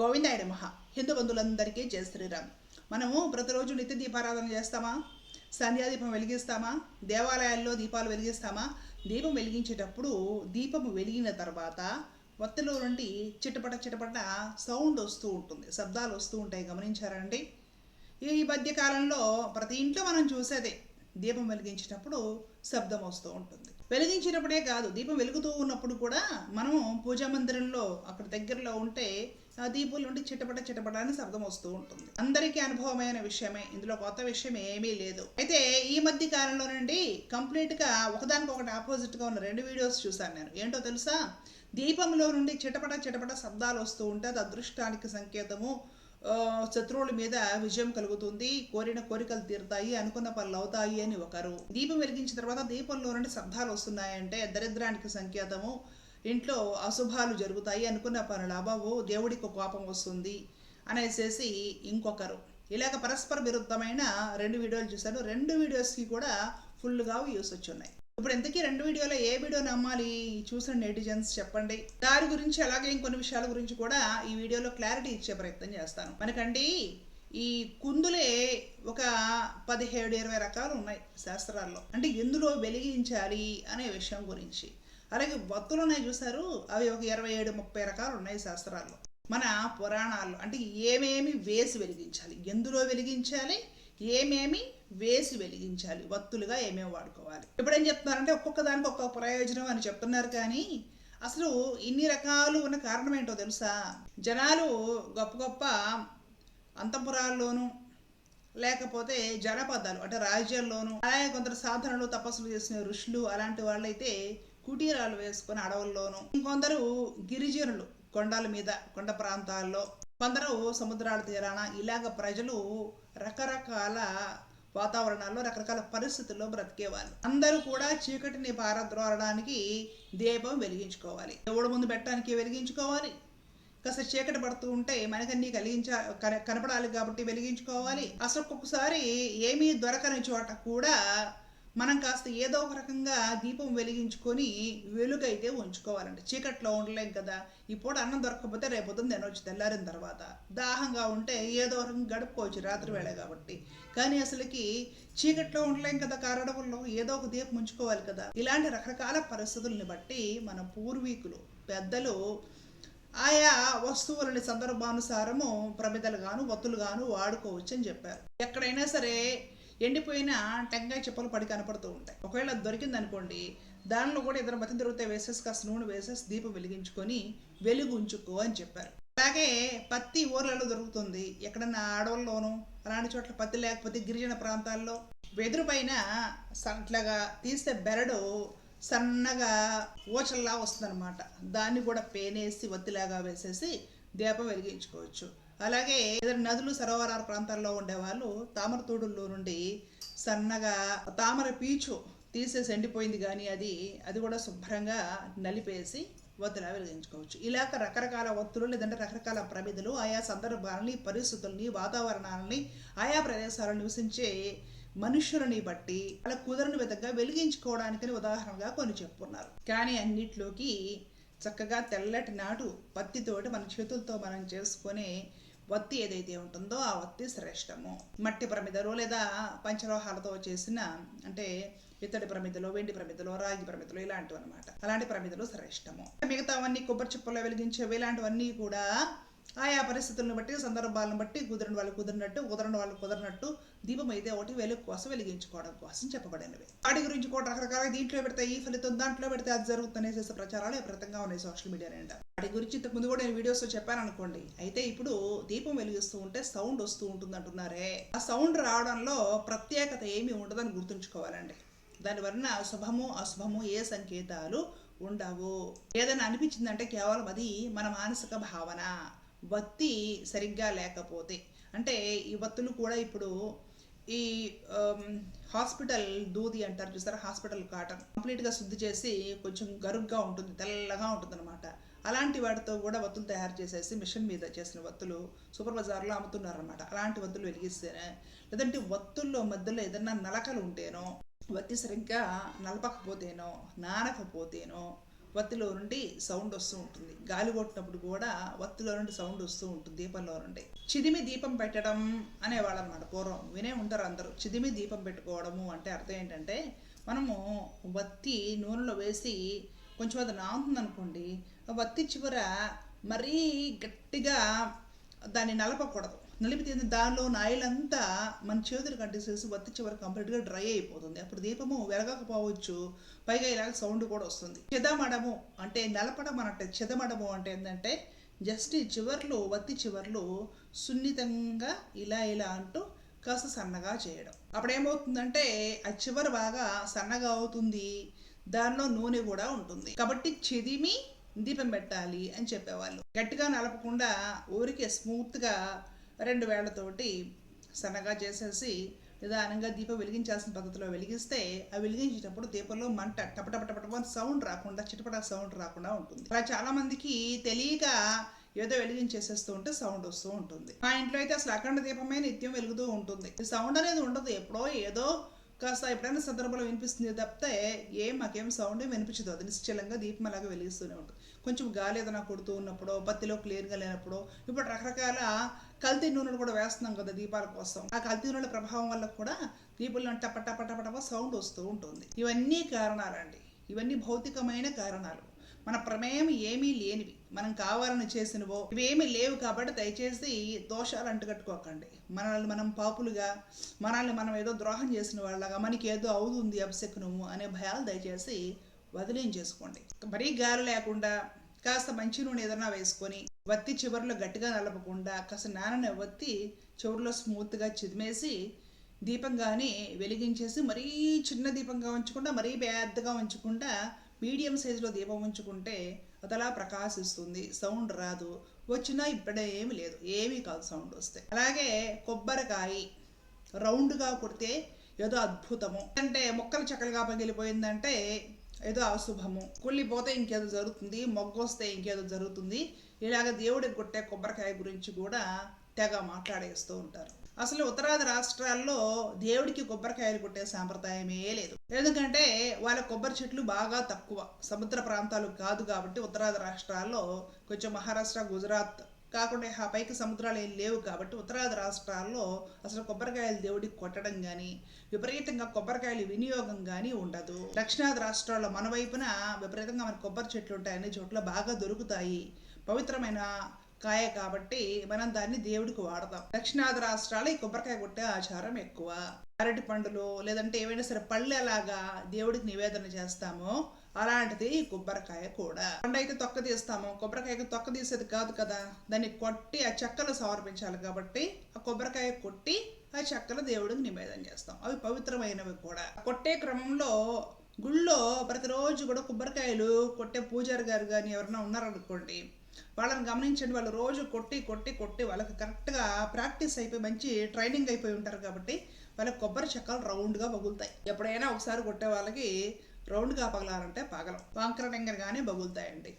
గోవిందాయుడు మహా హిందూ బంధువులందరికీ జయ శ్రీరామ్. మనము ప్రతిరోజు నిత్య దీపారాధన చేస్తామా? సంధ్యాదీపం వెలిగిస్తామా? దేవాలయాల్లో దీపాలు వెలిగిస్తామా? దీపం వెలిగించేటప్పుడు దీపం వెలిగిన తర్వాత ఒత్తిలో నుండి చిటపట చిటపట సౌండ్ వస్తూ ఉంటుంది. శబ్దాలు వస్తూ ఉంటాయి. గమనించారండి? ఈ మధ్య కాలంలో ప్రతి ఇంట్లో మనం చూసేదే దీపం వెలిగించేటప్పుడు శబ్దం వస్తూ ఉంటుంది. వెలిగించినప్పుడే కాదు దీపం వెలుగుతూ ఉన్నప్పుడు కూడా మనము పూజా మందిరంలో అక్కడ దగ్గరలో ఉంటే దీపాల నుండి చిటపట చిటపట అని శబ్దం వస్తూ ఉంటుంది. అందరికీ అనుభవమైన విషయమే. ఇందులో కొత్త విషయం ఏమీ లేదు. అయితే ఈ మధ్య కాలంలో నుండి కంప్లీట్గా ఒకదానికొకటి ఆపోజిట్గా ఉన్న రెండు వీడియోస్ చూసాను నేను. ఏంటో తెలుసా? దీపంలో నుండి చిటపట చిటపట శబ్దాలు వస్తూ ఉంటే అది అదృష్టానికి సంకేతము. శత్రువుల మీద విజయం కలుగుతుంది. కోరిన కోరికలు తీరుతాయి అనుకున్న పనులు అవుతాయి అని ఒకరు. దీపం వెలిగించిన తర్వాత దీపంలో నుండి శబ్దాలు వస్తున్నాయంటే దరిద్రానికి సంకేతము. ఇంట్లో అశుభాలు జరుగుతాయి అనుకున్న పనులు అబాబు దేవుడికి కోపం వస్తుంది అనేసేసి ఇంకొకరు. ఇలాగ పరస్పర విరుద్ధమైన రెండు వీడియోలు చూశాను. రెండు వీడియోస్కి కూడా ఫుల్గా వ్యూస్ వచ్చి ఉన్నాయి ఇప్పుడు ఇంతకీ రెండు వీడియోలో ఏ వీడియో నమ్మాలి? చూసిన నెటిజన్స్ చెప్పండి. దాని గురించి అలాగే ఇంకొన్ని విషయాల గురించి కూడా ఈ వీడియోలో క్లారిటీ ఇచ్చే ప్రయత్నం చేస్తాను. మనకండి ఈ కుందులే ఒక పదిహేడు ఇరవై రకాలు ఉన్నాయి శాస్త్రాల్లో. అంటే ఎందులో వెలిగించాలి అనే విషయం గురించి. అలాగే వత్తులు ఉన్నాయి చూసారు అవి ఒక ఇరవై ఏడు ముప్పై రకాలు ఉన్నాయి శాస్త్రాల్లో. మన పురాణాల్లో అంటే ఏమేమి వేసి వెలిగించాలి? ఎందులో వెలిగించాలి? ఏమేమి వేసి వెలిగించాలి? వత్తులుగా ఏమేమి వాడుకోవాలి? ఇప్పుడు ఏం చెప్తున్నారంటే ఒక్కొక్క దానికి ఒక్కొక్క ప్రయోజనం అని చెప్తున్నారు కానీ అసలు ఇన్ని రకాలు ఉన్న కారణం ఏంటో తెలుసా? జనాలు గొప్ప గొప్ప అంతఃపురాల్లోనూ లేకపోతే జనపదాలు అంటే రాజ్యాల్లోనూ అలాగే కొందరు సాధనలు తపస్సులు చేసిన ఋషులు అలాంటి వాళ్ళైతే కుటీరాలు వేసుకొని అడవుల్లోనూ. ఇంకొందరు గిరిజనులు కొండల మీద కొండ ప్రాంతాల్లో. కొందరు సముద్రాల తీరాన ఇలాగ ప్రజలు రకరకాల వాతావరణాల్లో రకరకాల పరిస్థితుల్లో బ్రతికేవాళ్ళు. అందరూ కూడా చీకటిని పారద్రోలడానికి దీపం వెలిగించుకోవాలి. దేవుడు ముందు పెట్టడానికి వెలిగించుకోవాలి. కాస్త చీకటి పడుతూ ఉంటే మనకన్నీ కలిగించ కనపడాలి కాబట్టి వెలిగించుకోవాలి. అసలు ఒక్కొక్కసారి ఏమీ దొరకని చోట కూడా మనం కాస్త ఏదో ఒక రకంగా దీపం వెలిగించుకొని వెలుగైతే ఉంచుకోవాలండి. చీకట్లో ఉండలేం కదా. ఇప్పుడు అన్నం దొరకకపోతే రేపొద్దున తినవచ్చు తెల్లారిన తర్వాత. దాహంగా ఉంటే ఏదో రకంగా గడుపుకోవచ్చు రాత్రి వేళ కాబట్టి. కానీ అసలుకి చీకట్లో ఉండలేం కదా కారడవుల్లో ఏదో ఒక దీపం ఉంచుకోవాలి కదా. ఇలాంటి రకరకాల పరిస్థితుల్ని బట్టి మన పూర్వీకులు పెద్దలు ఆయా వస్తువులని సందర్భానుసారము ప్రమిదలు గాను వత్తులు గాను వాడుకోవచ్చు అని చెప్పారు. ఎక్కడైనా సరే ఎండిపోయిన టెంకాయ చెప్పులు పడి కనపడుతూ ఉంటాయి. ఒకవేళ అది దొరికింది అనుకోండి దానిలో కూడా ఇద్దరు మతం తిరిగితే వేసేసి కాస్త నూనె వేసేసి దీపం వెలిగించుకొని వెలుగు ఉంచుకో అని చెప్పారు. అలాగే పత్తి ఊర్లలో దొరుకుతుంది. ఎక్కడన్నా అడవుల్లోనూ అలాంటి చోట్ల పత్తి లేకపోతే గిరిజన ప్రాంతాల్లో వెదురు పైన ఇట్లాగా తీస్తే బెరడు సన్నగా ఊచల్లా వస్తుందన్నమాట. దాన్ని కూడా పేనేసి వత్తిలాగా వేసేసి దీపం వెలిగించుకోవచ్చు. అలాగే నదులు సరోవరాల ప్రాంతాల్లో ఉండేవాళ్ళు తామర తోడుల్లో నుండి సన్నగా తామర పీచు తీసేసి ఎండిపోయింది కానీ అది అది కూడా శుభ్రంగా నలిపేసి ఒత్తిలా వెలిగించుకోవచ్చు. ఇలాగ రకరకాల ఒత్తులు లేదంటే రకరకాల ప్రమిదలు ఆయా సందర్భాలని పరిస్థితుల్ని వాతావరణాలని ఆయా ప్రదేశాలను నివసించే మనుషులని బట్టి అలా కుదరని విధంగా వెలిగించుకోవడానికని ఉదాహరణగా కొన్ని చెప్పుకున్నారు కానీ అన్నిట్లోకి చక్కగా తెల్లటి నాటు పత్తితోటి మన చేతులతో మనం చేసుకునే వత్తి ఏదైతే ఉంటుందో ఆ వత్తి శ్రేష్టము. మట్టి ప్రమిదలో లేదా పంచలోహాలతో చేసిన అంటే ఇత్తడి ప్రమిదలో వెండి ప్రమిదలో రాగి ప్రమిదలు ఇలాంటివి అనమాట అలాంటి ప్రమిదలు శ్రేష్టము. మిగతావన్నీ కొబ్బరి చిప్పల్లో వెలిగించేవి ఇలాంటివన్నీ కూడా ఆయా పరిస్థితులను బట్టి సందర్భాలను బట్టి కుదిరిన వాళ్ళు కుదిరినట్టు కుదరని వాళ్ళు కుదిరినట్టు దీపం అయితే ఒకటి వెలుగు కోసం వెలిగించుకోవడం కోసం చెప్పబడినవి. వాటి గురించి కూడా రకరకాల దీంట్లో పెడితే ఈ ఫలితం దాంట్లో పెడితే అది జరుగుతుందనే చేసే ప్రచారాలు విపరీతంగా ఉన్నాయి సోషల్ మీడియా నిండా. వాటి గురించి ఇంతకు ముందు కూడా నేను వీడియోస్లో చెప్పాను అనుకోండి. అయితే ఇప్పుడు దీపం వెలిగిస్తూ ఉంటే సౌండ్ వస్తూ ఉంటుంది అంటున్నారే ఆ సౌండ్ రావడంలో ప్రత్యేకత ఏమీ ఉండదని గుర్తుంచుకోవాలండి. దాని వలన శుభము అశుభము ఏ సంకేతాలు ఉండవు. ఏదైనా అనిపించిందంటే కేవలం అది మన మానసిక భావన. వత్తి సరిగ్గా లేకపోతే. అంటే ఈ వత్తులు కూడా ఇప్పుడు ఈ um, హాస్పిటల్ దూది అంటారు చూసారా? Hospital cotton. కంప్లీట్గా శుద్ధి చేసి కొంచెం గరుగ్గా ఉంటుంది తెల్లగా ఉంటుంది అనమాట అలాంటి వాటితో కూడా వత్తులు తయారు చేసేసి మిషన్ మీద చేసిన వత్తులు సూపర్ బజార్లో అమ్ముతున్నారనమాట అలాంటి వత్తులు వెలిగిస్తేనే. లేదంటే వత్తుల్లో మధ్యలో ఏదన్నా నలకలు ఉంటేనో వత్తి సరిగ్గా నలపకపోతేనో నానకపోతేనో వత్తిలో నుండి సౌండ్ వస్తూ ఉంటుంది. గాలి కొట్టినప్పుడు కూడా వత్తిలో నుండి సౌండ్ వస్తూ ఉంటుంది దీపంలో నుండి. చిదిమి దీపం పెట్టడం అనేవాళ్ళు అనమాట పూర్వం. వినే ఉంటారు అందరూ. చిదిమి దీపం పెట్టుకోవడము అంటే అర్థం ఏంటంటే మనము వత్తి నూనెలో వేసి కొంచెం అది నాగుతుంది అనుకోండి ఆ వత్తి చివర మరీ గట్టిగా దాన్ని నలపకూడదు. నలిపితే దానిలో ఆయిల్ అంతా మన చేతులు కంటేసేసి వత్తి చివరి కంప్లీట్గా డ్రై అయిపోతుంది. అప్పుడు దీపము వెలగకపోవచ్చు. పైగా ఇలాగ సౌండ్ కూడా వస్తుంది. చెదమడము అంటే నలపడం అన్నట్టు చెదమడము అంటే ఏంటంటే జస్ట్ ఈ చివర్లు వత్తి చివర్లు సున్నితంగా ఇలా ఇలా అంటూ కాస్త సన్నగా చేయడం. అప్పుడు ఏమవుతుందంటే ఆ చివరి బాగా సన్నగా అవుతుంది. దానిలో నూనె కూడా ఉంటుంది. కాబట్టి చెదిమి దీపం పెట్టాలి అని చెప్పేవాళ్ళు. గట్టిగా నలపకుండా ఊరికే స్మూత్గా రెండు వేళ్ళతోటి సన్నగా చేసేసి నిదానంగా దీపం వెలిగించాల్సిన పద్ధతిలో వెలిగిస్తే ఆ వెలిగించేటప్పుడు దీపంలో మంట టపటప సౌండ్ రాకుండా చిటపట సౌండ్ రాకుండా ఉంటుంది అలా చాలా మందికి తెలియక ఏదో వెలిగించేసేస్తూ ఉంటే సౌండ్ వస్తూ ఉంటుంది మా ఇంట్లో అయితే అసలు అఖండ దీపమే నిత్యం వెలుగుతూ ఉంటుంది సౌండ్ అనేది ఉండదు ఎప్పుడో ఏదో కాస్త ఎప్పుడైనా సందర్భంలో వినిపిస్తుంది తప్పితే ఏం మాకేం సౌండ్ వినిపించదు అది నిశ్చలంగా దీపం అలాగే వెలిగిస్తూనే ఉంటుంది కొంచెం గాలి ఏదైనా కొడుతూ ఉన్నప్పుడు బత్తిలో క్లియర్గా లేనప్పుడు ఇప్పుడు రకరకాల కల్తీ నూనెలు కూడా వేస్తున్నాం కదా దీపాల కోసం. ఆ కల్తీ నూనెల ప్రభావం వల్ల కూడా దీపంలో టప టప టప టప సౌండ్ వస్తూ ఉంటుంది. ఇవన్నీ కారణాలండి. ఇవన్నీ భౌతికమైన కారణాలు. మన ప్రమేయం ఏమీ లేనివి. మనం కావాలని చేసినవో ఇవేమీ లేవు కాబట్టి దయచేసి దోషాలు అంటుకట్టుకోకండి మనల్ని మనం పాపులుగా మనల్ని మనం ఏదో ద్రోహం చేసిన వాళ్ళగా మనకి ఏదో అవుతుంది అపశకునము అనే భయాలు దయచేసి వదిలించేసుకోండి. మరీ గాలి లేకుండా కాస్త మంచి నూనె ఏదైనా వేసుకొని వత్తి చివరిలో గట్టిగా నలపకుండా కాస్త నానని వత్తి చివరిలో స్మూత్గా చిదిమేసి దీపం కానీ వెలిగించేసి మరీ చిన్న దీపంగా ఉంచకుండా మరీ పెద్దగా ఉంచకుండా మీడియం సైజులో దీపం ఉంచుకుంటే అదలా ప్రకాశిస్తుంది. సౌండ్ రాదు. వచ్చినా ఇప్పుడే ఏమి లేదు. ఏమీ కాదు సౌండ్ వస్తే. అలాగే కొబ్బరికాయ రౌండ్గా కొడితే ఏదో అద్భుతము. అంటే మొక్కలు చక్కలుగా పగిలిపోయిందంటే ఏదో అశుభము కుళ్ళిపోతే ఇంకేదో జరుగుతుంది మొగ్గొస్తే ఇంకేదో జరుగుతుంది. ఇలాగ దేవుడికి కొట్టే కొబ్బరికాయ గురించి కూడా తెగ మాట్లాడేస్తూ ఉంటారు. అసలు ఉత్తరాది రాష్ట్రాల్లో దేవుడికి కొబ్బరికాయలు కొట్టే సాంప్రదాయమే లేదు. ఎందుకంటే వాళ్ళ కొబ్బరి చెట్లు బాగా తక్కువ. సముద్ర ప్రాంతాలు కాదు కాబట్టి ఉత్తరాది రాష్ట్రాల్లో కొంచెం మహారాష్ట్ర గుజరాత్ కాకుండా ఆ పైకి సముద్రాలు ఏం లేవు కాబట్టి ఉత్తరాది రాష్ట్రాల్లో అసలు కొబ్బరికాయలు దేవుడికి కొట్టడం కానీ విపరీతంగా కొబ్బరికాయలు వినియోగం కానీ ఉండదు. దక్షిణాది రాష్ట్రాల్లో మన వైపున విపరీతంగా మన కొబ్బరి చెట్లు ఉంటాయి అన్ని చోట్ల బాగా దొరుకుతాయి. పవిత్రమైన కాయ కాబట్టి మనం దాన్ని దేవుడికి వాడతాం. దక్షిణాది రాష్ట్రాలు ఈ కొబ్బరికాయ కొట్టే ఆచారం ఎక్కువ. అరటి పండులు లేదంటే ఏవైనా సరే పళ్ళు ఎలాగా దేవుడికి నివేదన చేస్తామో అలాంటిది ఈ కొబ్బరికాయ కూడా. పండు అయితే తొక్క తీస్తాము. కొబ్బరికాయకి తొక్క తీసేది కాదు కదా. దాన్ని కొట్టి ఆ చెక్కలు సమర్పించాలి కాబట్టి ఆ కొబ్బరికాయ కొట్టి ఆ చెక్కలు దేవుడికి నివేదన చేస్తాం. అవి పవిత్రమైనవి కూడా. కొట్టే క్రమంలో గుళ్ళో ప్రతిరోజు కూడా కొబ్బరికాయలు కొట్టే పూజారి గారు కానీ ఎవరైనా ఉన్నారనుకోండి వాళ్ళని గమనించండి. వాళ్ళు రోజు కొట్టి కొట్టి కొట్టి వాళ్ళకి కరెక్ట్గా ప్రాక్టీస్ అయిపోయి మంచి ట్రైనింగ్ అయిపోయి ఉంటారు కాబట్టి వాళ్ళకి కొబ్బరి చెక్కలు రౌండ్గా పగులుతాయి. ఎప్పుడైనా ఒకసారి కొట్టే వాళ్ళకి రౌండ్గా పగలాలంటే పగలం. వంకర టెంగరగానే పగులుతాయండి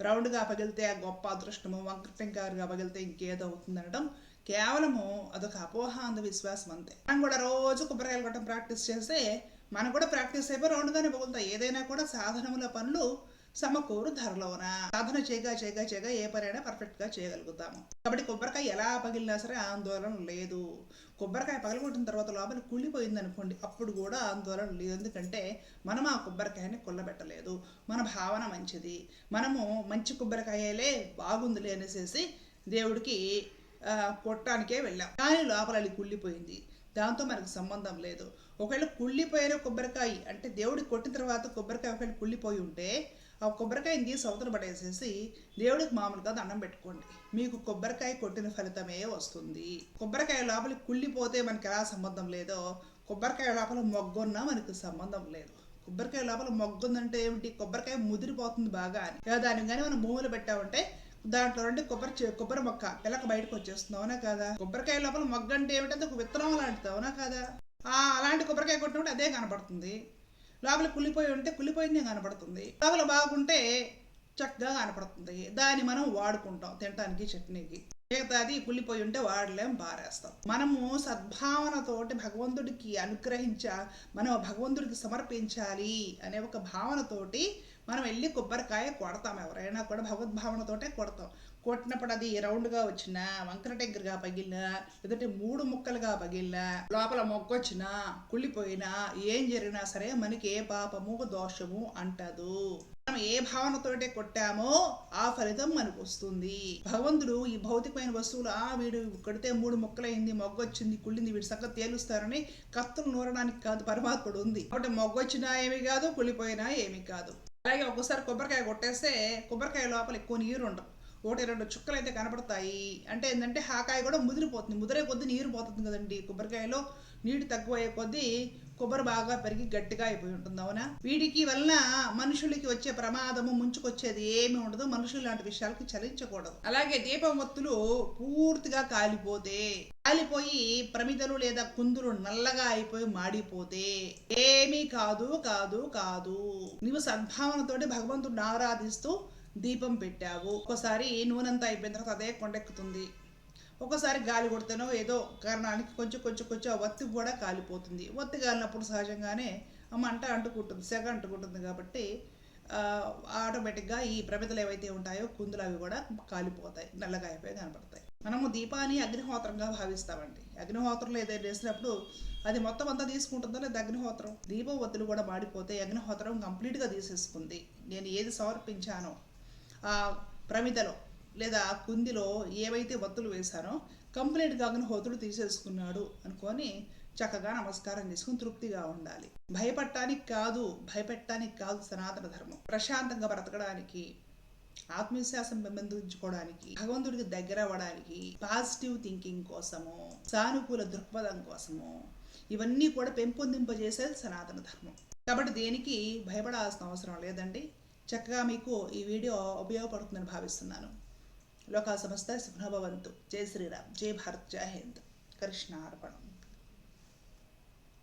రౌండ్గా పగిలితే ఆ గొప్ప అదృష్టము వంకర పగిలితే ఇంకేదో అవుతుందనడం కేవలము అదొక అపోహ అంధవిశ్వాసం అంతే. మనం కూడా రోజు కొబ్బరికాయలు కొట్టడం ప్రాక్టీస్ చేస్తే మనం కూడా ప్రాక్టీస్ అయిపోయి రౌండ్గానే పగులుతాయి ఏదైనా కూడా సాధనముల పనులు సమకూరు ధరలోన. సాధన చేయగా చేయగా చేయగా ఏ పనైనా పర్ఫెక్ట్గా చేయగలుగుతాము. కాబట్టి కొబ్బరికాయ ఎలా పగిలినా సరే ఆందోళన లేదు. కొబ్బరికాయ పగలగొట్టిన తర్వాత లోపల కుళ్ళిపోయింది అనుకోండి అప్పుడు కూడా ఆందోళన లేదు. ఎందుకంటే మనం ఆ కొబ్బరికాయని కుల్లబెట్టలేదు. మన భావన మంచిది. మనము మంచి కొబ్బరికాయలే బాగుందిలే అనేసి దేవుడికి కొట్టడానికే వెళ్ళాం. కానీ లోపల అది కుళ్ళిపోయింది. దాంతో మనకు సంబంధం లేదు. ఒకవేళ కుళ్ళిపోయిన కొబ్బరికాయ అంటే దేవుడికి కొట్టిన తర్వాత కొబ్బరికాయ ఒకవేళ కుళ్ళిపోయి ఉంటే ఆ కొబ్బరికాయని తీసి అవతల పడేసేసి దేవుడికి మామూలుగా దండం పెట్టుకోండి. మీకు కొబ్బరికాయ కొట్టిన ఫలితమే వస్తుంది. కొబ్బరికాయ లోపలికి కుళ్ళిపోతే మనకి ఎలా సంబంధం లేదో కొబ్బరికాయ లోపల మొగ్గున్నా మనకు సంబంధం లేదు. కొబ్బరికాయ లోపల మొగ్గుందంటే ఏమిటి? కొబ్బరికాయ ముదిరిపోతుంది బాగా అని. దాని కానీ మనం భూమిలో పెట్టామంటే దాంట్లో నుండి కొబ్బరి కొబ్బరి మొక్క పిల్లక బయటకు వచ్చేస్తుంది. అవునా కదా? కొబ్బరికాయ లోపల మొగ్గ అంటే ఏమిటంటే ఒక విత్తనం లాంటిది. అవునా కదా? అలాంటి కొబ్బరికాయ కొట్టినప్పుడు అదే కనపడుతుంది. లోపల కుళ్ళిపోయి ఉంటే కుళ్ళిపోయిందే కనపడుతుంది. లోపల బాగుంటే చక్కగా కనపడుతుంది. దాన్ని మనం వాడుకుంటాం తినటానికి చట్నీకి. మిగతాది కుళ్ళిపోయి ఉంటే వాడలేం బారేస్తాం మనము సద్భావనతోటి భగవంతుడికి అనుగ్రహించ మనం భగవంతుడికి సమర్పించాలి అనే ఒక భావనతోటి మనం వెళ్ళి కొబ్బరికాయ కొడతాం ఎవరైనా కూడా భగవద్భావనతోటే కొడతాం. కొట్టినప్పుడు అది రౌండ్గా వచ్చిన వంకర టెంకరగా పగిలినా లేదంటే మూడు ముక్కలుగా పగిలినా లోపల మొగ్గొచ్చినా కుళ్ళిపోయినా ఏం జరిగినా సరే మనకి ఏ పాపము దోషము అంటదు. మనం ఏ భావనతోటే కొట్టామో ఆ ఫలితం మనకు వస్తుంది. భగవంతుడు ఈ భౌతికమైన వస్తువులు ఆ వీడు కొడితే మూడు మొక్కలైంది మొగ్గొచ్చింది కుళ్ళింది వీడి సగ తేలుస్తారని కత్తులు నూరడానికి కాదు పరమాత్ముడు ఉంది. కాబట్టి మొగ్గొచ్చినా ఏమీ కాదు కుళ్ళిపోయినా ఏమీ కాదు. అలాగే ఒక్కోసారి కొబ్బరికాయ కొట్టేస్తే కొబ్బరికాయ లోపల ఎక్కువ నీరు ఉండదు. ఒకటి రెండు చుక్కలు అయితే కనపడతాయి. అంటే ఏంటంటే హాకాయ కూడా ముదిరిపోతుంది. ముదిరే కొద్దీ నీరు పోతుంది కదండి. కొబ్బరికాయలో నీరు తక్కువయ్యే కొద్దీ కొబ్బరి బాగా పెరిగి గట్టిగా అయిపోయి ఉంటుంది. అవునా? వీటికి వలన మనుషులకి వచ్చే ప్రమాదము ముంచుకొచ్చేది ఏమి ఉండదు. మనుషులు లాంటి విషయాలకి చలించకూడదు. అలాగే దీపమత్తులు పూర్తిగా కాలిపోతే కాలిపోయి ప్రమిదలు లేదా కుందులు నల్లగా అయిపోయి మాడిపోతే ఏమీ కాదు కాదు కాదు. నువ్వు సద్భావనతోటి భగవంతుడిని ఆరాధిస్తూ దీపం పెట్టావు. ఒకసారి నూనెంతా అయిపోయిన తర్వాత అదే కొండెక్కుతుంది. ఒకసారి గాలి కొడితేనో ఏదో కారణానికి కొంచెం కొంచెం కొంచెం ఆ ఒత్తి కూడా కాలిపోతుంది. ఒత్తి కాలినప్పుడు సహజంగానే ఆ మంట అంటుకుంటుంది సెగ అంటుకుంటుంది కాబట్టి ఆటోమేటిక్గా ఈ ప్రమిదలు ఏవైతే ఉంటాయో కుందులు అవి కూడా కాలిపోతాయి నల్లగా అయిపోయి కనపడతాయి. మనము దీపాన్ని అగ్నిహోత్రంగా భావిస్తామండి. అగ్నిహోత్రంలో ఏదైనా వేసినప్పుడు అది మొత్తం అంతా తీసుకుంటుందో లేదా అగ్నిహోత్రం? దీపం ఒత్తులు కూడా మాడిపోతే అగ్నిహోత్రం కంప్లీట్గా తీసేసుకుంది. నేను ఏది సమర్పించానో ఆ ప్రమిదలో లేదా కుందిలో ఏవైతే వత్తులు వేశానో కంప్లీట్ కాకుండా హోతుడు తీసేసుకున్నాడు అనుకొని చక్కగా నమస్కారం చేసుకుని తృప్తిగా ఉండాలి. భయపడటానికి కాదు భయపెట్టడానికి కాదు సనాతన ధర్మం. ప్రశాంతంగా బ్రతకడానికి ఆత్మవిశ్వాసం పెంపొందించుకోవడానికి భగవంతుడికి దగ్గర అవ్వడానికి పాజిటివ్ థింకింగ్ కోసము సానుకూల దృక్పథం కోసము ఇవన్నీ కూడా పెంపొందింపజేసేది సనాతన ధర్మం. కాబట్టి దేనికి భయపడాల్సిన అవసరం లేదండి. చక్కగా మీకు ఈ వీడియో ఉపయోగపడుతుందని భావిస్తున్నాను. లోకా సంస్థ సుఖనభవంతు జై శ్రీరామ్. జై భారత్. జై హింద్. కృష్ణార్పణం.